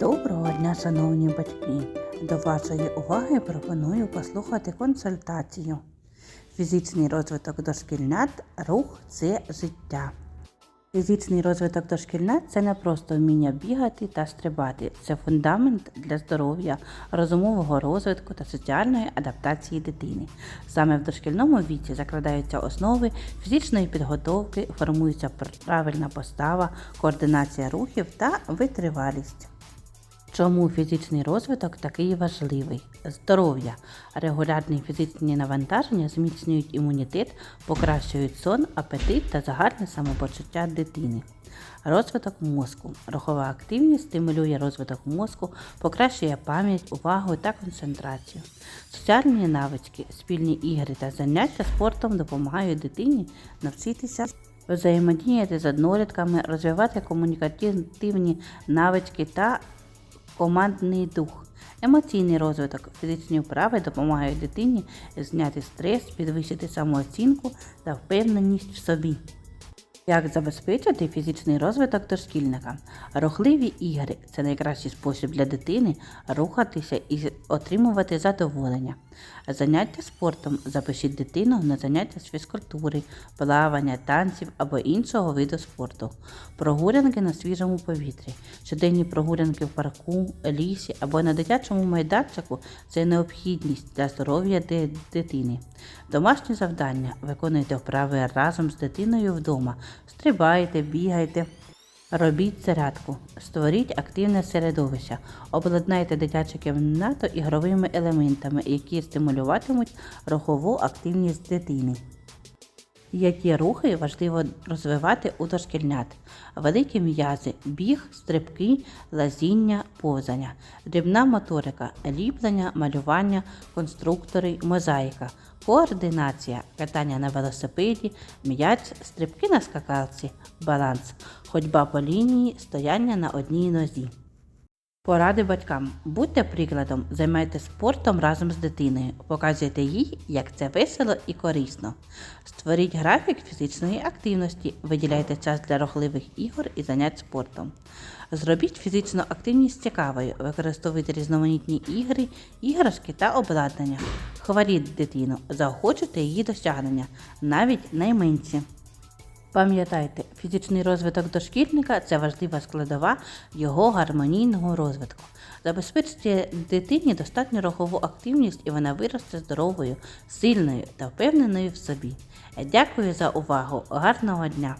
Доброго дня, шановні батьки! До вашої уваги пропоную послухати консультацію. Фізичний розвиток дошкільнят рух це життя. Фізичний розвиток дошкільнят це не просто вміння бігати та стрибати, це фундамент для здоров'я, розумового розвитку та соціальної адаптації дитини. Саме в дошкільному віці закладаються основи фізичної підготовки, формується правильна постава, координація рухів та витривалість. Чому фізичний розвиток такий важливий? Здоров'я. Регулярні фізичні навантаження зміцнюють імунітет, покращують сон, апетит та загальне самопочуття дитини. Розвиток мозку. Рухова активність стимулює розвиток мозку, покращує пам'ять, увагу та концентрацію. Соціальні навички, спільні ігри та заняття спортом допомагають дитині навчитися взаємодіяти з однолітками, розвивати комунікативні навички та командний дух. Емоційний розвиток, фізичні вправи допомагають дитині зняти стрес, підвищити самооцінку та впевненість в собі. Як забезпечити фізичний розвиток дошкільника? Рухливі ігри це найкращий спосіб для дитини рухатися і отримувати задоволення. Заняття спортом запишіть дитину на заняття з фізкультури, плавання, танців або іншого виду спорту. Прогулянки на свіжому повітрі. Щоденні прогулянки в парку, лісі або на дитячому майданчику це необхідність для здоров'я дитини. Домашні завдання виконуйте вправи разом з дитиною вдома. Стрибайте, бігайте. Робіть зарядку, створіть активне середовище, обладнайте дитяче кімнату ігровими елементами, які стимулюватимуть рухову активність дитини. Які рухи важливо розвивати у дошкільнят? Великі м'язи, біг, стрибки, лазіння, повзання, дрібна моторика, ліплення, малювання, конструктори, мозаїка, координація, катання на велосипеді, м'яч, стрибки на скакалці, баланс, ходьба по лінії, стояння на одній нозі. Поради батькам. Будьте прикладом, займайтеся спортом разом з дитиною, показуйте їй, як це весело і корисно. Створіть графік фізичної активності, виділяйте час для рухливих ігор і занять спортом. Зробіть фізичну активність цікавою, використовуйте різноманітні ігри, іграшки та обладнання. Хваліть дитину, заохочуйте її досягнення, навіть найменші. Пам'ятайте, фізичний розвиток дошкільника це важлива складова його гармонійного розвитку. Забезпечте дитині достатню рухову активність і вона виросте здоровою, сильною та впевненою в собі. Дякую за увагу. Гарного дня!